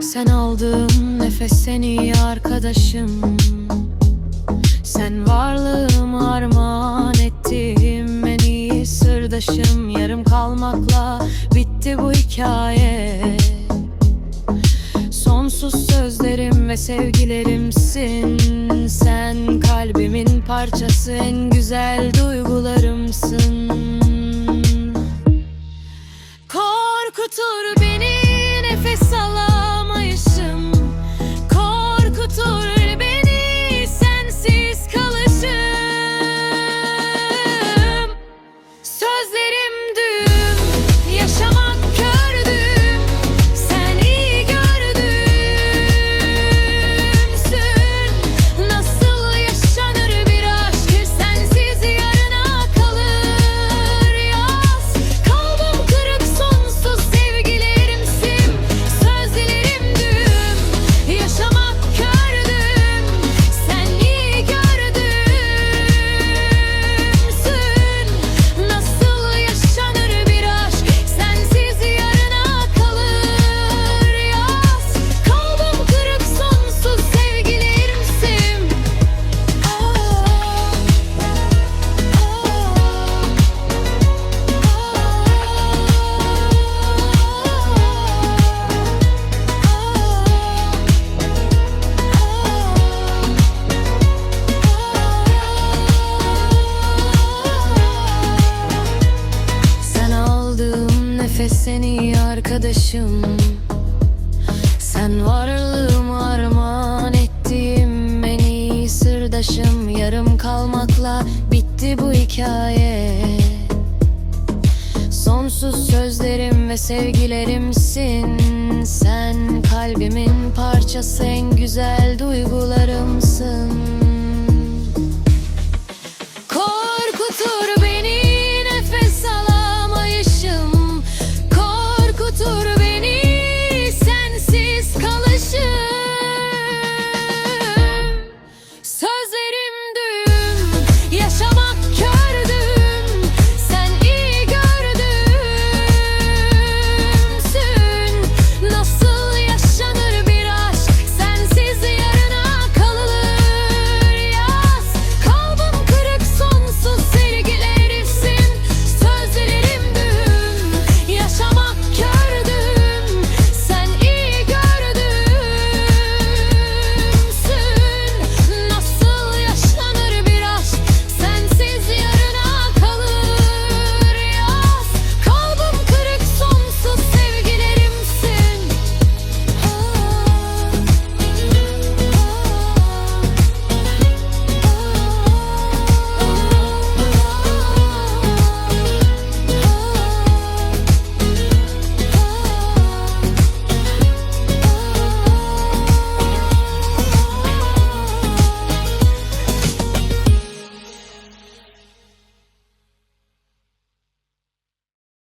Sen aldığım nefes sen iyi arkadaşım. Sen varlığımı armağan ettiğim en iyi sırdaşım. Yarım kalmakla bitti bu hikaye. Sonsuz ve sevgilerimsin. Sen kalbimin parçası en güzel duygularımsın arkadaşım. Sen varlığımı armağan ettiğim en iyi sırdaşım. Yarım kalmakla bitti bu hikaye. Sonsuz sözlerim ve sevgilerimsin. Sen kalbimin parçası en güzel duygularım